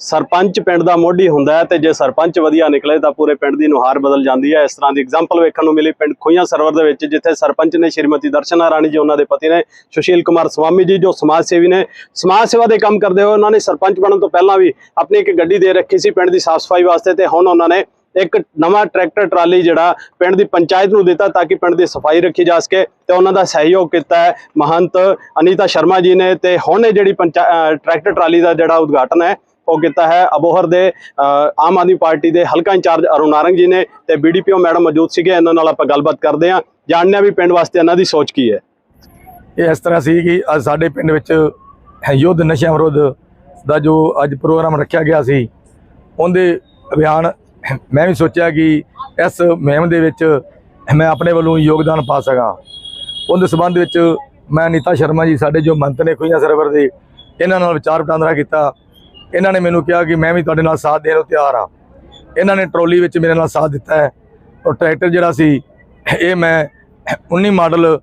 ਸਰਪੰਚ ਪਿੰਡ ਦਾ ਮੋਢੀ ਹੁੰਦਾ ਹੈ ਤੇ ਜੇ ਸਰਪੰਚ ਵਧੀਆ ਨਿਕਲੇ ਤਾਂ ਪੂਰੇ ਪਿੰਡ ਦੀ ਨੁਹਾਰ ਬਦਲ ਜਾਂਦੀ ਹੈ। ਇਸ ਤਰ੍ਹਾਂ ਦੀ ਐਗਜ਼ਾਮਪਲ ਵੇਖਣ ਨੂੰ ਮਿਲੀ ਪਿੰਡ ਖੁਈਆਂ ਸਰਵਰ ਦੇ ਵਿੱਚ, ਜਿੱਥੇ ਸਰਪੰਚ ਨੇ ਸ਼੍ਰੀਮਤੀ ਦਰਸ਼ਨਾ ਰਾਣੀ ਜੀ, ਉਹਨਾਂ ਦੇ ਪਤੀ ਨੇ, ਸੁਸ਼ੀਲ ਕੁਮਾਰ ਸਵਾਮੀ ਜੀ, ਜੋ ਸਮਾਜ ਸੇਵੀ ਨੇ, ਸਮਾਜ ਸੇਵਾ ਦੇ ਕੰਮ ਕਰਦੇ ਹੋਏ ਉਹਨਾਂ ਨੇ ਸਰਪੰਚ ਬਣਨ ਤੋਂ ਪਹਿਲਾਂ ਵੀ ਆਪਣੀ ਇੱਕ ਗੱਡੀ ਦੇ ਰੱਖੀ ਸੀ ਪਿੰਡ ਦੀ ਸਾਫ਼ ਸਫ਼ਾਈ ਵਾਸਤੇ ਤੇ ਹੁਣ ਉਹਨਾਂ ਨੇ ਇੱਕ ਨਵਾਂ ਟਰੈਕਟਰ, ਟਰਾਲੀ ਜਿਹੜਾ ਪਿੰਡ ਦੀ ਪੰਚਾਇਤ ਨੂੰ ਦਿੱਤਾ ਤਾਂ ਕਿ ਪਿੰਡ ਦੀ ਸਫ਼ਾਈ ਰੱਖੀ ਜਾ ਸਕੇ ਤੇ ਉਹਨਾਂ ਦਾ ਸਹਿਯੋਗ ਕੀਤਾ ਹੈ ਮਹੰਤ ਅਨੀਤਾ ਸ਼ਰਮਾ ਜੀ ਨੇ ਤੇ ਹੁਣ ਇਹ ਜਿਹੜੀ ਪੰਚਾ- ਟਰੈਕਟਰ, ਟਰਾਲੀ ਦਾ ਜਿਹੜਾ ਉਦਘਾਟਨ ਹੈ ਉਹ ਕੀਤਾ ਹੈ। ਅਬੋਹਰ ਦੇ ਆਮ ਆਦਮੀ ਪਾਰਟੀ ਦੇ ਹਲਕਾ ਇੰਚਾਰਜ ਅਰੁਣ ਨਾਰੰਗ ਜੀ ਨੇ ਤੇ ਬੀਡੀਪੀਓ ਮੈਡਮ ਮੌਜੂਦ ਸੀਗੇ। ਇਹਨਾਂ ਨਾਲ ਆਪਾਂ ਗੱਲਬਾਤ ਕਰਦੇ ਹਾਂ। ਜਾਣਦੇ ਹਾਂ ਵੀ ਪਿੰਡ ਵਾਸਤੇ ਇਹਨਾਂ ਦੀ ਸੋਚ ਕੀ ਹੈ। ਇਹ ਇਸ ਤਰ੍ਹਾਂ ਸੀ ਕਿ ਅੱਜ ਸਾਡੇ ਪਿੰਡ ਵਿੱਚ ਯੁੱਧ ਨਸ਼ਿਆਂ ਵਿਰੁੱਧ ਦਾ ਜੋ ਅੱਜ ਪ੍ਰੋਗਰਾਮ ਰੱਖਿਆ ਗਿਆ ਸੀ, ਉਹਦੇ ਅਭਿਆਨ ਮੈਂ ਵੀ ਸੋਚਿਆ ਕਿ ਇਸ ਮੁਹਿੰਮ ਦੇ ਵਿੱਚ ਮੈਂ ਆਪਣੇ ਵੱਲੋਂ ਯੋਗਦਾਨ ਪਾ ਸਕਾਂ। ਉਹਦੇ ਸਬੰਧ ਵਿੱਚ ਮੈਂ ਨੀਤਾ ਸ਼ਰਮਾ ਜੀ, ਸਾਡੇ ਜੋ ਮੰਤ ਨੇ ਖੁਈਆਂ ਸਰਵਰ ਦੇ, ਇਹਨਾਂ ਨਾਲ ਵਿਚਾਰ ਵਟਾਂਦਰਾ ਕੀਤਾ। ਇਹਨਾਂ ਨੇ ਮੈਨੂੰ ਕਿਹਾ ਕਿ ਮੈਂ ਵੀ ਤੁਹਾਡੇ ਨਾਲ ਸਾਥ ਦੇਣ ਨੂੰ ਤਿਆਰ ਆ ਇਹਨਾਂ ਨੇ ਟਰੋਲੀ ਵਿੱਚ ਮੇਰੇ ਨਾਲ ਸਾਥ ਦਿੱਤਾ ਹੈ ਔਰ ਟਰੈਕਟਰ ਜਿਹੜਾ ਸੀ, ਇਹ ਮੈਂ 19 ਮਾਡਲ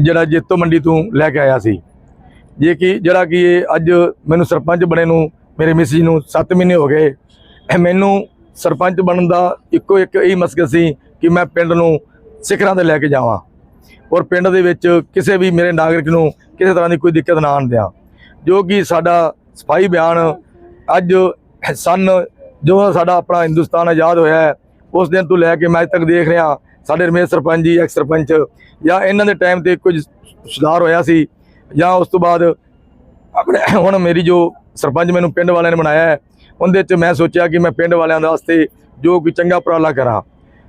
ਜਿਹੜਾ ਜੇਤੋ ਮੰਡੀ ਤੋਂ ਲੈ ਕੇ ਆਇਆ ਸੀ। ਜੇ ਕਿ ਜਿਹੜਾ ਕਿ ਇਹ ਅੱਜ ਮੈਨੂੰ ਸਰਪੰਚ ਬਣੇ ਨੂੰ ਮੇਰੇ ਮਿਸਿਸ ਨੂੰ 7 ਮਹੀਨੇ ਹੋ ਗਏ। ਮੈਨੂੰ ਸਰਪੰਚ ਬਣਨ ਦਾ ਇੱਕੋ ਇੱਕ ਇਹ ਮਕਸਦ ਸੀ ਕਿ ਮੈਂ ਪਿੰਡ ਨੂੰ ਸਿਖਰਾਂ ਤੇ ਲੈ ਕੇ ਜਾਵਾਂ ਔਰ ਪਿੰਡ ਦੇ ਵਿੱਚ ਕਿਸੇ ਵੀ ਮੇਰੇ ਨਾਗਰਿਕ ਨੂੰ ਕਿਸੇ ਤਰ੍ਹਾਂ ਦੀ ਕੋਈ ਦਿੱਕਤ ਨਾ ਆਉਣ ਦਿਆਂ। ਜੋ ਕਿ ਸਾਡਾ ਸਫ਼ਾਈ ਬਿਆਨ ਅੱਜ ਸਨ ਜੋ ਸਾਡਾ ਆਪਣਾ ਹਿੰਦੁਸਤਾਨ ਆਜ਼ਾਦ ਹੋਇਆ ਹੈ, ਉਸ ਦਿਨ ਤੋਂ ਲੈ ਕੇ ਮੈਂ ਅੱਜ ਤੱਕ ਦੇਖ ਰਿਹਾ, ਸਾਡੇ ਰਮੇਸ਼ ਸਰਪੰਚ ਜੀ ਐਕਸ ਸਰਪੰਚ, ਜਾਂ ਇਹਨਾਂ ਦੇ ਟਾਈਮ ਤੇ ਕੁਝ ਸੁਧਾਰ ਹੋਇਆ ਸੀ, ਜਾਂ ਉਸ ਤੋਂ ਬਾਅਦ ਆਪਣੇ ਹੁਣ ਮੇਰੀ ਜੋ ਸਰਪੰਚ ਮੈਨੂੰ ਪਿੰਡ ਵਾਲਿਆਂ ਨੇ ਬਣਾਇਆ ਹੈ, ਉਹਦੇ 'ਚ ਮੈਂ ਸੋਚਿਆ ਕਿ ਮੈਂ ਪਿੰਡ ਵਾਲਿਆਂ ਦੇ ਵਾਸਤੇ ਜੋ ਕੋਈ ਚੰਗਾ ਉਪਰਾਲਾ ਕਰਾਂ।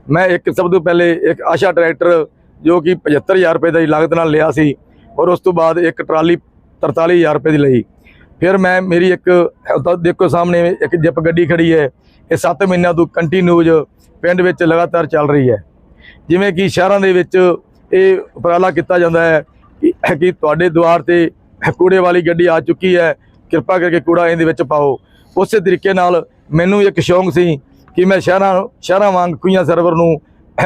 ਮੈਂ ਇੱਕ ਸਭ ਤੋਂ ਪਹਿਲੇ ਇੱਕ ਆਸ਼ਾ ਟਰੈਕਟਰ, ਜੋ ਕਿ 75000 ਰੁਪਏ ਦੀ ਲਾਗਤ ਨਾਲ ਲਿਆ ਸੀ, ਔਰ ਉਸ ਤੋਂ ਬਾਅਦ ਇੱਕ ਟਰਾਲੀ 43000 ਰੁਪਏ ਦੀ ਲਈ। ਫਿਰ ਮੈਂ ਮੇਰੀ ਇੱਕ ਤਾਂ ਦੇਖੋ ਸਾਹਮਣੇ ਇੱਕ ਜਿਪ ਗੱਡੀ ਖੜੀ ਹੈ। ਇਹ 7 ਮਹੀਨਿਆਂ ਤੋਂ ਕੰਟੀਨਿਊਜ ਪਿੰਡ ਵਿੱਚ ਲਗਾਤਾਰ ਚੱਲ ਰਹੀ ਹੈ। ਜਿਵੇਂ ਕਿ ਸ਼ਹਿਰਾਂ ਦੇ ਵਿੱਚ ਇਹ ਉਪਰਾਲਾ ਕੀਤਾ ਜਾਂਦਾ ਹੈ ਕਿ ਕਿ ਤੁਹਾਡੇ ਦੁਆਰ ਤੇ ਕੂੜੇ ਵਾਲੀ ਗੱਡੀ ਆ ਚੁੱਕੀ ਹੈ। ਕਿਰਪਾ ਕਰਕੇ ਕੂੜਾ ਇਹਦੇ ਵਿੱਚ ਪਾਓ। ਉਸੇ ਤਰੀਕੇ ਨਾਲ ਮੈਨੂੰ ਇੱਕ ਸ਼ੌਂਕ ਸੀ ਕਿ ਮੈਂ ਸ਼ਹਿਰਾਂ ਸ਼ਹਿਰਾਂ ਵਾਂਗ ਖੂਹੀਆਂ ਸਰਵਰ ਨੂੰ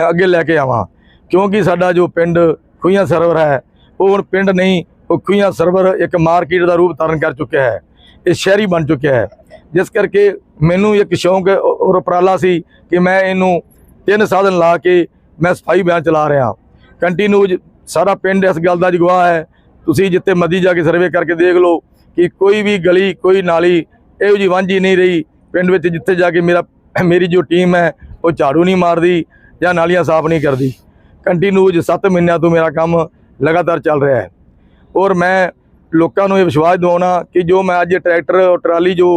ਅੱਗੇ ਲੈ ਕੇ ਆਵਾਂ। ਕਿਉਂਕਿ ਸਾਡਾ ਜੋ ਪਿੰਡ ਖੂਹੀਆਂ ਸਰਵਰ ਹੈ, ਉਹ ਹੁਣ ਪਿੰਡ ਨਹੀਂ ਉਹ ਸਰਵਰ ਇੱਕ ਮਾਰਕੀਟ ਦਾ ਰੂਪ ਧਾਰਨ ਕਰ ਚੁੱਕਿਆ ਹੈ, ਇਹ ਸ਼ਹਿਰੀ ਬਣ ਚੁੱਕਿਆ ਹੈ। ਜਿਸ ਕਰਕੇ ਮੈਨੂੰ ਇੱਕ ਸ਼ੌਂਕ ਔਰ ਉਪਰਾਲਾ ਸੀ ਕਿ ਮੈਂ ਇਹਨੂੰ ਤਿੰਨ ਸਾਧਨ ਲਾ ਕੇ ਮੈਂ ਸਫ਼ਾਈ ਬਿਆਨ ਚਲਾ ਰਿਹਾ ਕੰਟੀਨਿਊ ਸਾਰਾ ਪਿੰਡ ਇਸ ਗੱਲ ਦਾ ਜਗਵਾਹ ਹੈ। ਤੁਸੀਂ ਜਿੱਥੇ ਮਦੀ ਜਾ ਕੇ ਸਰਵੇ ਕਰਕੇ ਦੇਖ ਲਓ ਕਿ ਕੋਈ ਵੀ ਗਲੀ, ਕੋਈ ਨਾਲੀ ਇਹੋ ਜਿਹੀ ਵਾਂਝੀ ਨਹੀਂ ਰਹੀ। ਪਿੰਡ ਵਿੱਚ ਜਿੱਥੇ ਜਾ ਕੇ ਮੇਰਾ, ਮੇਰੀ ਜੋ ਟੀਮ ਹੈ, ਉਹ ਝਾੜੂ ਨਹੀਂ ਮਾਰਦੀ ਜਾਂ ਨਾਲੀਆਂ ਸਾਫ਼ ਨਹੀਂ ਕਰਦੀ। ਕੰਟੀਨਿਊ 7 ਮਹੀਨਿਆਂ ਤੋਂ ਮੇਰਾ ਕੰਮ ਲਗਾਤਾਰ ਚੱਲ ਰਿਹਾ ਹੈ। ਔਰ ਮੈਂ ਲੋਕਾਂ ਨੂੰ ਇਹ ਵਿਸ਼ਵਾਸ ਦਿਵਾਉਣਾ ਕਿ ਜੋ ਮੈਂ ਅੱਜ ਟਰੈਕਟਰ ਔਰ ਟਰਾਲੀ ਜੋ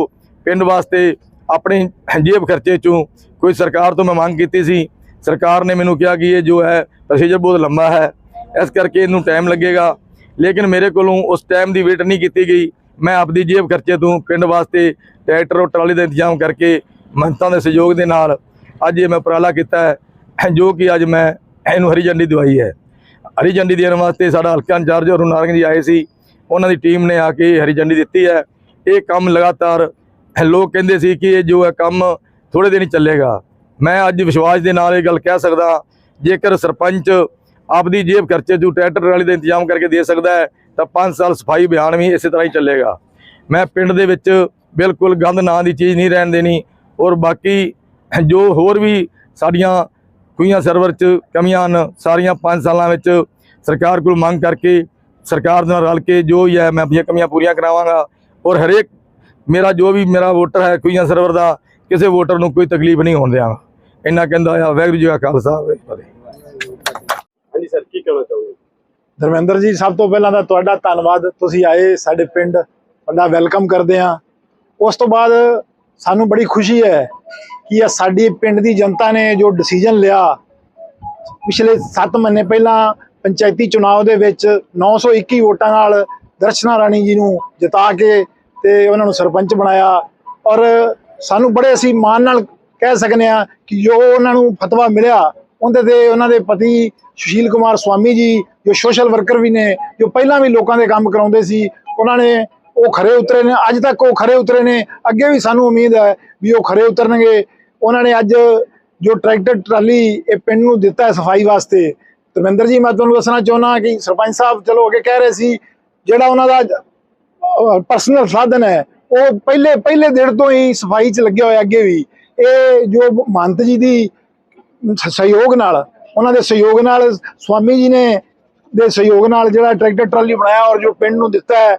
ਪਿੰਡ ਵਾਸਤੇ ਆਪਣੇ ਜੇਬ ਖਰਚੇ ਚੋਂ ਕੋਈ ਸਰਕਾਰ ਤੋਂ ਮੈਂ ਮੰਗ ਕੀਤੀ ਸੀ, ਸਰਕਾਰ ਨੇ ਮੈਨੂੰ ਕਿਹਾ ਕਿ ਇਹ ਜੋ ਹੈ ਪ੍ਰੋਸੀਜਰ ਬਹੁਤ ਲੰਬਾ ਹੈ, ਇਸ ਕਰਕੇ ਇਹਨੂੰ ਟਾਈਮ ਲੱਗੇਗਾ। ਲੇਕਿਨ ਮੇਰੇ ਕੋਲੋਂ ਉਸ ਟਾਈਮ ਦੀ ਵੇਟ ਨਹੀਂ ਕੀਤੀ ਗਈ। ਮੈਂ ਆਪਦੀ ਜੇਬ ਖਰਚੇ ਤੋਂ ਪਿੰਡ ਵਾਸਤੇ ਟਰੈਕਟਰ ਔਰ ਟਰਾਲੀ ਦਾ ਇੰਤਜ਼ਾਮ ਕਰਕੇ ਮੰਤਾਂ ਦੇ ਸਹਿਯੋਗ ਦੇ ਨਾਲ ਅੱਜ ਇਹ ਮੈਂ ਉਪਰਾਲਾ ਕੀਤਾ ਹੈ, ਜੋ ਕਿ ਅੱਜ ਮੈਂ ਇਹਨੂੰ ਹਰੀ ਝੰਡੀ ਦਵਾਈ ਹੈ। ਹਰੀ ਝੰਡੀ ਦੇਣ ਵਾਸਤੇ ਸਾਡਾ ਹਲਕਾ ਇੰਚਾਰਜ ਅਰੁਣ ਨਾਰੰਗ ਜੀ ਆਏ ਸੀ, ਉਹਨਾਂ ਦੀ ਟੀਮ ਨੇ ਆ ਕੇ ਹਰੀ ਝੰਡੀ ਦਿੱਤੀ ਹੈ। ਇਹ ਕੰਮ ਲਗਾਤਾਰ ਲੋਕ ਕਹਿੰਦੇ ਸੀ ਕਿ ਇਹ ਜੋ ਹੈ ਕੰਮ ਥੋੜੇ ਦਿਨ ਹੀ ਚੱਲੇਗਾ। ਮੈਂ ਅੱਜ ਵਿਸ਼ਵਾਸ ਦੇ ਨਾਲ ਇਹ ਗੱਲ ਕਹਿ ਸਕਦਾ, ਜੇਕਰ ਸਰਪੰਚ ਆਪਦੀ ਜੇਬ ਖਰਚੇ ਤੋਂ ਟਰੈਕਟਰ ਵਾਲੀ ਦਾ ਇੰਤਜ਼ਾਮ ਕਰਕੇ ਦੇ ਸਕਦਾ ਹੈ, ਤਾਂ 5 ਸਾਲ ਸਫ਼ਾਈ ਅਭਿਆਨ ਵੀ ਇਸੇ ਤਰ੍ਹਾਂ ਹੀ ਚੱਲੇਗਾ। ਮੈਂ ਪਿੰਡ ਦੇ ਵਿੱਚ ਬਿਲਕੁਲ ਗੰਦ ਨਾਂ ਦੀ ਚੀਜ਼ ਨਹੀਂ ਰਹਿਣ ਦੇਣੀ, ਔਰ ਬਾਕੀ ਜੋ ਹੋਰ ਵੀ ਸਾਡੀਆਂ ਖੂਹੀਆਂ ਸਰਵਰ 'ਚ ਕਮੀਆਂ ਹਨ ਸਾਰੀਆਂ 5 ਸਾਲਾਂ ਵਿੱਚ ਸਰਕਾਰ ਕੋਲ ਮੰਗ ਕਰਕੇ ਸਰਕਾਰ ਦੇ ਨਾਲ ਰਲ ਕੇ ਜੋ ਵੀ ਹੈ ਮੈਂ ਆਪਣੀਆਂ ਕਮੀਆਂ ਪੂਰੀਆਂ ਕਰਾਵਾਂਗਾ। ਔਰ ਹਰੇਕ ਮੇਰਾ ਜੋ ਵੀ ਮੇਰਾ ਵੋਟਰ ਹੈ ਖੂਹੀਆਂ ਸਰਵਰ ਦਾ ਕਿਸੇ ਵੋਟਰ ਨੂੰ ਕੋਈ ਤਕਲੀਫ ਨਹੀਂ ਹੋਣ ਦਿਆਂਗਾ। ਇੰਨਾ ਕਹਿੰਦਾ ਆ ਵਾਹਿਗੁਰੂ ਜੀ ਕਾ ਖਾਲਸਾ ਹਾਂਜੀ ਸਰ ਕੀ ਕਹਿਣਾ ਚਾਹੋਗੇ? ਧਰਮਿੰਦਰ ਜੀ ਸਭ ਤੋਂ ਪਹਿਲਾਂ ਤਾਂ ਤੁਹਾਡਾ ਧੰਨਵਾਦ। ਤੁਸੀਂ ਆਏ ਸਾਡੇ ਪਿੰਡ ਤੁਹਾਡਾ ਵੈਲਕਮ ਕਰਦੇ ਹਾਂ। ਉਸ ਤੋਂ ਬਾਅਦ ਸਾਨੂੰ ਬੜੀ ਖੁਸ਼ੀ ਹੈ ਕਿ ਇਹ ਸਾਡੀ ਪਿੰਡ ਦੀ ਜਨਤਾ ਨੇ ਜੋ ਡਿਸੀਜਨ ਲਿਆ, ਪਿਛਲੇ 7 ਮਹੀਨੇ ਪਹਿਲਾਂ ਪੰਚਾਇਤੀ ਚੁਣਾਵ ਦੇ ਵਿੱਚ 921 ਵੋਟਾਂ ਨਾਲ ਦਰਸ਼ਨਾ ਰਾਣੀ ਜੀ ਨੂੰ ਜਿਤਾ ਕੇ ਤੇ ਉਹਨਾਂ ਨੂੰ ਸਰਪੰਚ ਬਣਾਇਆ ਔਰ ਸਾਨੂੰ ਬੜੇ ਅਸੀਂ ਮਾਣ ਨਾਲ ਕਹਿ ਸਕਨੇ ਆ ਕਿ ਜੋ ਉਹਨਾਂ ਨੂੰ ਫਤਵਾ ਮਿਲਿਆ, ਉਹਦੇ ਤੇ ਉਹਨਾਂ ਦੇ ਪਤੀ ਸੁਸ਼ੀਲ ਕੁਮਾਰ ਸਵਾਮੀ ਜੀ, ਜੋ ਸੋਸ਼ਲ ਵਰਕਰ ਵੀ ਨੇ, ਜੋ ਪਹਿਲਾਂ ਵੀ ਲੋਕਾਂ ਦੇ ਕੰਮ ਕਰਾਉਂਦੇ ਸੀ, ਉਹਨਾਂ ਨੇ ਉਹ ਖਰੇ ਉਤਰੇ ਨੇ, ਅੱਜ ਤੱਕ ਉਹ ਖਰੇ ਉਤਰੇ ਨੇ। ਅੱਗੇ ਵੀ ਸਾਨੂੰ ਉਮੀਦ ਹੈ ਵੀ ਉਹ ਖਰੇ ਉਤਰਨਗੇ। ਉਹਨਾਂ ਨੇ ਅੱਜ ਜੋ ਟਰੈਕਟਰ, ਟਰਾਲੀ ਇਹ ਪਿੰਡ ਨੂੰ ਦਿੱਤਾ ਸਫ਼ਾਈ ਵਾਸਤੇ। ਧਰਮਿੰਦਰ ਜੀ, ਮੈਂ ਤੁਹਾਨੂੰ ਦੱਸਣਾ ਚਾਹੁੰਦਾ ਕਿ ਸਰਪੰਚ ਸਾਹਿਬ ਚਲੋ ਅੱਗੇ ਕਹਿ ਰਹੇ ਸੀ, ਜਿਹੜਾ ਉਹਨਾਂ ਦਾ ਪਰਸਨਲ ਸਾਧਨ ਹੈ, ਉਹ ਪਹਿਲੇ ਪਹਿਲੇ ਦਿਨ ਤੋਂ ਹੀ ਸਫ਼ਾਈ 'ਚ ਲੱਗਿਆ ਹੋਇਆ ਅੱਗੇ ਵੀ। ਇਹ ਜੋ ਮੰਤ ਜੀ ਦੀ ਸਹਿਯੋਗ ਨਾਲ, ਉਹਨਾਂ ਦੇ ਸਹਿਯੋਗ ਨਾਲ, ਸਵਾਮੀ ਜੀ ਨੇ ਦੇ ਸਹਿਯੋਗ ਨਾਲ ਜਿਹੜਾ ਟਰੈਕਟਰ, ਟਰਾਲੀ ਬਣਾਇਆ ਔਰ ਜੋ ਪਿੰਡ ਨੂੰ ਦਿੱਤਾ ਹੈ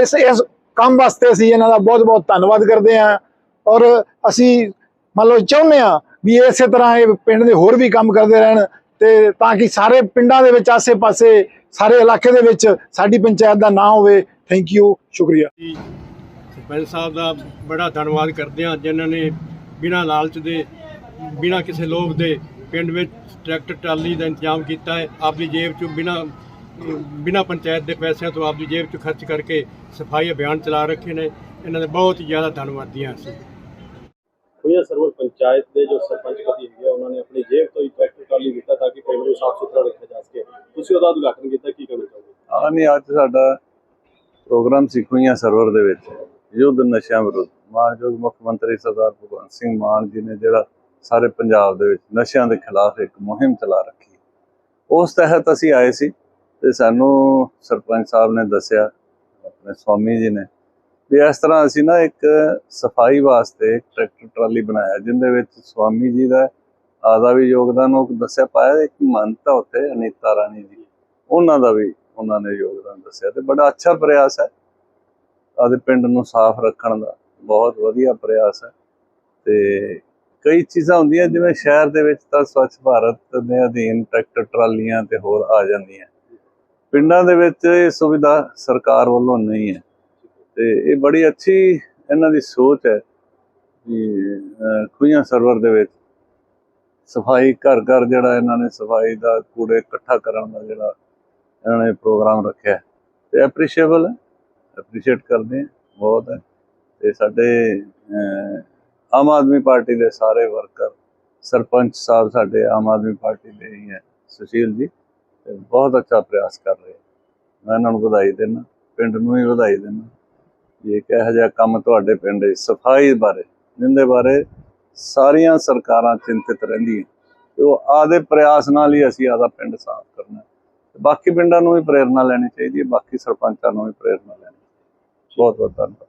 ਇਸ ਇਸ ਕੰਮ ਵਾਸਤੇ ਅਸੀਂ ਇਹਨਾਂ ਦਾ ਬਹੁਤ ਬਹੁਤ ਧੰਨਵਾਦ ਕਰਦੇ ਹਾਂ ਔਰ ਅਸੀਂ ਮੰਨ ਲਓ ਚਾਹੁੰਦੇ ਹਾਂ ਵੀ ਇਸੇ ਤਰ੍ਹਾਂ ਇਹ ਪਿੰਡ ਦੇ ਹੋਰ ਵੀ ਕੰਮ ਕਰਦੇ ਰਹਿਣ ਤੇ ਤਾਂ ਕਿ ਸਾਰੇ ਪਿੰਡਾਂ ਦੇ ਵਿੱਚ ਆਸੇ-ਪਾਸੇ, ਸਾਰੇ ਇਲਾਕੇ ਦੇ ਵਿੱਚ ਸਾਡੀ ਪੰਚਾਇਤ ਦਾ ਨਾਂ ਹੋਵੇ। ਥੈਂਕ ਯੂ ਸ਼ੁਕਰੀਆ। ਸਰਪੰਚ ਸਾਹਿਬ ਦਾ ਬੜਾ ਧੰਨਵਾਦ ਕਰਦੇ ਹਾਂ ਜਿਨ੍ਹਾਂ ਨੇ ਬਿਨਾਂ ਲਾਲਚ ਦੇ, ਬਿਨਾਂ ਕਿਸੇ ਲੋਭ ਦੇ ਪਿੰਡ ਵਿੱਚ ਟਰੈਕਟਰ ਟਰਾਲੀ ਦਾ ਇੰਤਜ਼ਾਮ ਕੀਤਾ ਹੈ। ਆਪਦੀ ਜੇਬ ਚੋਂ ਬਿਨਾਂ ਬਿਨਾਂ ਪੰਚਾਇਤ ਦੇ ਪੈਸਿਆਂ ਤੋਂ ਆਪਦੀ ਜੇਬ ਚੋਂ ਖਰਚ ਕਰਕੇ ਸਫ਼ਾਈ ਅਭਿਆਨ ਚਲਾ ਰੱਖੇ ਨੇ ਇਹਨਾਂ ਦੇ ਬਹੁਤ ਹੀ ਜ਼ਿਆਦਾ ਧੰਨਵਾਦੀ ਹਾਂ ਅਸੀਂ ਖੁਈਆਂ ਸਰਵਰ ਪੰਚਾਇਤ ਦੇ ਜੋ ਸਰਪੰਚ ਪਤੀ ਹੈਗੇ ਆ, ਉਹਨਾਂ ਨੇ ਆਪਣੀ ਜੇਬ ਤੋਂ ਹੀ ਟਰੈਕਟਰ ਟਰਾਲੀ ਦਿੱਤਾ ਤਾਂ ਕਿ ਪਿੰਡ ਨੂੰ ਸਾਫ਼ ਸੁਥਰਾ ਰੱਖਿਆ ਜਾ ਸਕੇ। ਤੁਸੀਂ ਉਹਦਾ ਉਦਘਾਟਨ ਕੀਤਾ ਕੀ ਕਹਿਣਾ ਚਾਹੋਗੇ? ਹਾਂ ਨਹੀਂ ਅੱਜ ਸਾਡਾ ਪ੍ਰੋਗਰਾਮ ਸਿੱਖੂਆਂ ਸਰਵਰ ਦੇ ਵਿੱਚ ਯੁੱਧ ਨਸ਼ਿਆਂ ਵਿਰੁੱਧ। ਮਾਨਯੋਗ ਮੁੱਖ ਮੰਤਰੀ ਸਰਦਾਰ ਭਗਵੰਤ ਸਿੰਘ ਮਾਨ ਜੀ ਨੇ ਜਿਹੜਾ ਸਾਰੇ ਪੰਜਾਬ ਦੇ ਵਿੱਚ ਨਸ਼ਿਆਂ ਦੇ ਖਿਲਾਫ ਇੱਕ ਮੁਹਿੰਮ ਚਲਾ ਰੱਖੀ। ਉਸ ਤਹਿਤ ਅਸੀਂ ਆਏ ਸੀ ਤੇ ਸਾਨੂੰ ਸਰਪੰਚ ਸਾਹਿਬ ਨੇ ਦੱਸਿਆ, ਆਪਣੇ ਸਵਾਮੀ ਜੀ ਨੇ, ਵੀ ਇਸ ਤਰ੍ਹਾਂ ਅਸੀਂ ਨਾ ਇੱਕ ਸਫ਼ਾਈ ਵਾਸਤੇ ਟਰੈਕਟਰ ਟਰਾਲੀ ਬਣਾਇਆ ਜਿੰਦੇ ਵਿੱਚ ਸਵਾਮੀ ਜੀ ਦਾ ਆਦਾ ਵੀ ਯੋਗਦਾਨ, ਉਹ ਦੱਸਿਆ ਪਾਇਆ ਇੱਕ ਮੰਨਤਾ ਉੱਤੇ ਅਨੀਤਾ ਰਾਣੀ ਜੀ। ਉਹਨਾਂ ਦਾ ਵੀ ਉਹਨਾਂ ਨੇ ਯੋਗਦਾਨ ਦੱਸਿਆ ਤੇ ਬੜਾ ਅੱਛਾ ਪ੍ਰਯਾਸ ਹੈ। ਆਦੇ ਪਿੰਡ ਨੂੰ ਸਾਫ਼ ਰੱਖਣ ਦਾ ਬਹੁਤ ਵਧੀਆ ਪ੍ਰਯਾਸ ਹੈ। ਤੇ ਕਈ ਚੀਜ਼ਾਂ ਹੁੰਦੀਆਂ, ਜਿਵੇਂ ਸ਼ਹਿਰ ਦੇ ਵਿੱਚ ਤਾਂ ਸਵੱਛ ਭਾਰਤ ਦੇ ਅਧੀਨ ਟਰੈਕਟਰ ਟਰਾਲੀਆਂ ਤੇ ਹੋਰ ਆ ਜਾਂਦੀਆਂ। ਪਿੰਡਾਂ ਦੇ ਵਿੱਚ ਇਹ ਸੁਵਿਧਾ ਸਰਕਾਰ ਵੱਲੋਂ ਨਹੀਂ ਹੈ। ਤੇ ਇਹ ਬੜੀ ਅੱਛੀ ਇਹਨਾਂ ਦੀ ਸੋਚ ਹੈ ਕਿ ਅਹ, ਖੂਹੀਆਂ ਸਰਵਰ ਦੇ ਵਿੱਚ ਸਫ਼ਾਈ ਘਰ ਘਰ ਜਿਹੜਾ ਇਹਨਾਂ ਨੇ ਸਫ਼ਾਈ ਦਾ ਕੂੜੇ ਇਕੱਠਾ ਕਰਨ ਦਾ ਜਿਹੜਾ ਇਹਨਾਂ ਨੇ ਪ੍ਰੋਗਰਾਮ ਰੱਖਿਆ ਹੈ ਤੇ ਐਪਰੀਸ਼ੀਏਬਲ ਹੈ। ਐਪਰੀਸ਼ੀਏਟ ਕਰਦੇ ਹਾਂ ਬਹੁਤ ਹੈ। ਤੇ ਸਾਡੇ ਆਮ ਆਦਮੀ ਪਾਰਟੀ ਦੇ ਸਾਰੇ ਵਰਕਰ ਸਰਪੰਚ ਸਾਹਿਬ ਸਾਡੇ ਆਮ ਆਦਮੀ ਪਾਰਟੀ ਦੇ ਹੀ ਹੈ ਸੁਸ਼ੀਲ ਜੀ। ਤੇ ਬਹੁਤ ਅੱਛਾ ਪ੍ਰਯਾਸ ਕਰ ਰਹੇ ਮੈਂ ਇਹਨਾਂ ਨੂੰ ਵਧਾਈ ਦਿੰਦਾ, ਪਿੰਡ ਨੂੰ ਵੀ ਵਧਾਈ ਦਿੰਦਾ। ਇਹ ਕਿਹੋ ਜਿਹਾ ਕੰਮ ਤੁਹਾਡੇ ਪਿੰਡ ਵਿੱਚ ਸਫ਼ਾਈ ਬਾਰੇ, ਜਿੰਦੇ ਬਾਰੇ ਸਾਰੀਆਂ ਸਰਕਾਰਾਂ ਚਿੰਤਿਤ ਰਹਿੰਦੀਆਂ। ਤੇ ਉਹ ਆਦੇ ਪ੍ਰਯਾਸ ਨਾਲ ਹੀ ਅਸੀਂ ਆਦਾ ਪਿੰਡ ਸਾਫ਼ ਕਰਨਾ। ਬਾਕੀ ਪਿੰਡਾਂ ਨੂੰ ਵੀ ਪ੍ਰੇਰਣਾ ਲੈਣੀ ਚਾਹੀਦੀ ਹੈ, ਬਾਕੀ ਸਰਪੰਚਾਂ ਨੂੰ ਵੀ ਪ੍ਰੇਰਣਾ ਲੈਣੀ ਚਾਹੀਦੀ ਹੈ। ਬਹੁਤ ਬਹੁਤ ਧੰਨਵਾਦ।